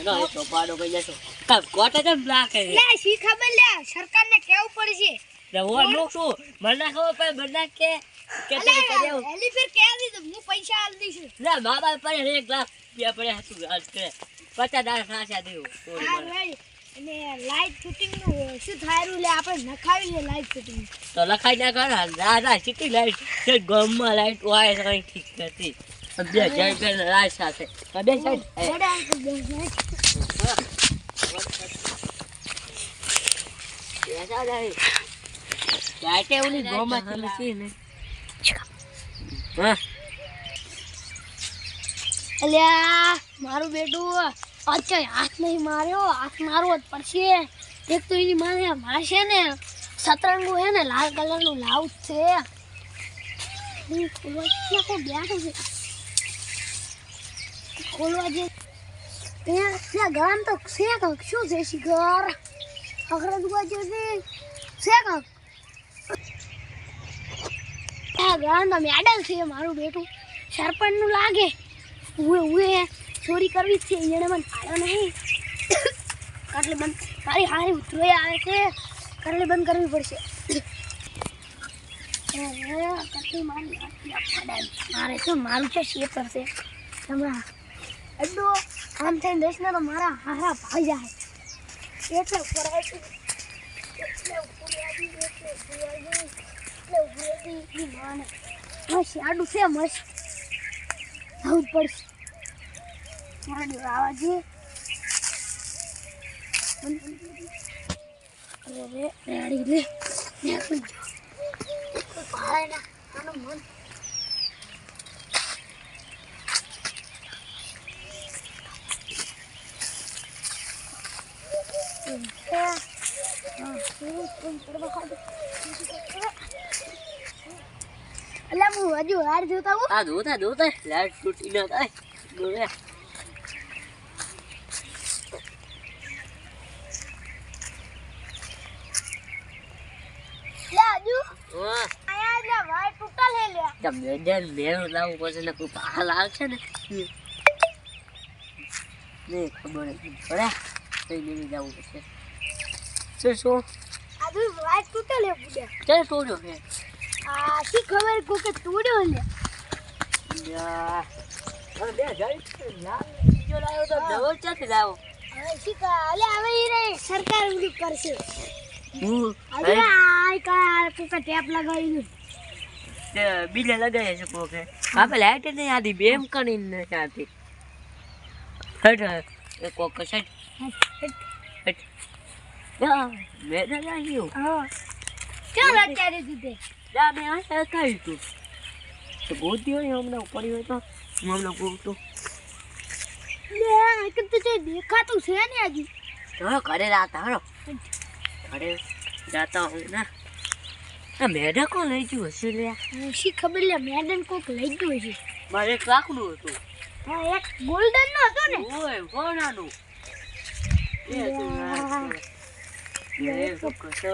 એનો એ ચોપાડો કઈ જશો કાં કોટા કેમ નાખે લે શી ખબર લે? સરકારને કેવું પડશે? લે ઓનું શું મને ખબર પડે મને કે કે તે કરી આવું. એલી ફેર કે દીધું હું પૈસા આલ દઈશું. લે મા બાપ એક લાખ રૂપિયા પડે હતું હાલ કરે? પચાસ દાડા ખાસા દેવું. થોડી હા મને. ભાઈ. અને લાઈટ ફિટિંગનું શું થાયરું લે આપણે નખાવી લે લાઈટ ફિટિંગ તો લખાઈ ના કરો ના ના સીટી લાઈટ ગામમાં લાઈટ હોય ઠીક નથી. બે સાથે. બે સાઈડ ઓલી ને. હા. અલ્યા મારું બેટું અચ્છા હાથ નહીં માર્યો હાથ મારવો જ પડશે. એક તો એની મારે મારશે ને સતરંગું હે ને લાલ કલરનું લાવ છે. બેઠું છે. ખોલવા જે ત્યાં ગામ તો છે કંક શું છે શિખર? અખરા દુવા જે છે. કંક ત્યાં ગામ તો મેડલ છે, મારું બેટું. સરપંચનું લાગે. ઉએ ઉએ ચોરી કરવી છે. એને મને પાડ્યો નહીં. કાટલે બંધ. મારી હારી ઉતરોય આવે છે. કાટલે બંધ કરવી પડશે. મારી પાડાય. મારે છે શેપ કરશે હમણાં અડ્ડો આમ થઈને દઈશ ને તો મારા હારા ભાઈ જાય. એટલે આવી એટલે આવી એટલે આવી, એટલે ઈ માને. મસ્ત આડું છે મસ્ત. આવું જ પડશે. મારા આવા અરે રેડી રે. નીકળી ગયો ભાઈ ના, આનું મન અલ્યા હું હજુ હાર જોતા હું આ જોતા જોતા લાઈટ તૂટી ન થાય નહીં ખબર પડે જવું પડશે શું શું આજુ તૂટા લે પૂજા કે તોડ્યો આ શી ખબર કોકે તોડ્યો લે? યા. બે બીજો લાવ્યો તો લાવો હવે શી અલે હવે ઈ રે સરકાર ઉડી કરશે. હું? હવે આ કા કોકે ટેપ લગાવી બીજા લગાવી છે કોકે આપણે લાઈટ નહીં આધી બેમ કરીને આધી. હટ કોક સેટ મેં લાગ્યું હા. ચાલ અત્યારે દીધે જા મેં આ કહ્યું તું તો ગોતી હોય હમણાં પડી હોય તો હું હમણાં ગોતું. તો દેખાતું છે ને હજી ચલો ઘરે રાતા હરો. ઘરે જાતા હું ના. આ મેઢા કોણ લઈ ગયું હશે લે શી ખબર લે મેડમ કોક લઈ ગયું હશે. મારે એક લાખનું હતું. હા એક ગોલ્ડન નો હતો ને. ઓય કોનાનું એ હતું યા. એ કશો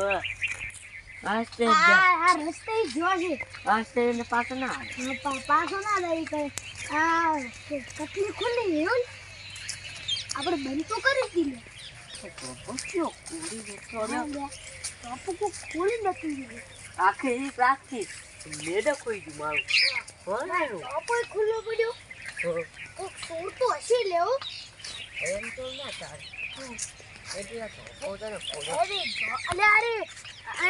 આસ્તે આ જા. આ રસ્તે ઈ જો છે આસ્તે ને પાછો ના આવે. હા, પા- પાછો ના દઈ કરે આ કટલી ખુલ્લી એવું આપણે બંધ તો કરી દીધું. ખોલી નથી દીધું. આખે એક રાખી મેઢા કોઈ ગયું મારું. ટોપો ખુલ્લો પડ્યો. કોક છોડતો હશે લેવો એમ તો ના ચાલે અરે અરે હે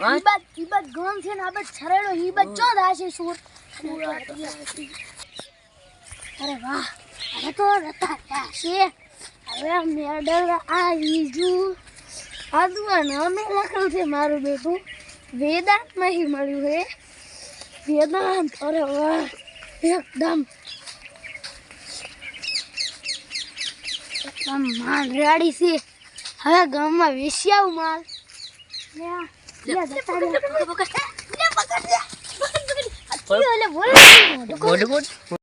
હા? ઈ છે છરેડો ઈ બાદ ચો દાશે સુર અરે વાહ તો રતા છે હવે મેડલ આ ઈજુ આદુઆ નામે લખેલું છે મારું બેટું વેદાંતમાં ही મળ્યું છે વેદાંત અરે વાહ એકદમ એકદમ માલ રેડી છે હવે ગામમાં વેશ્યાવું માલ લે આ, લે જતા રહ્યા. લે પકડ પકડ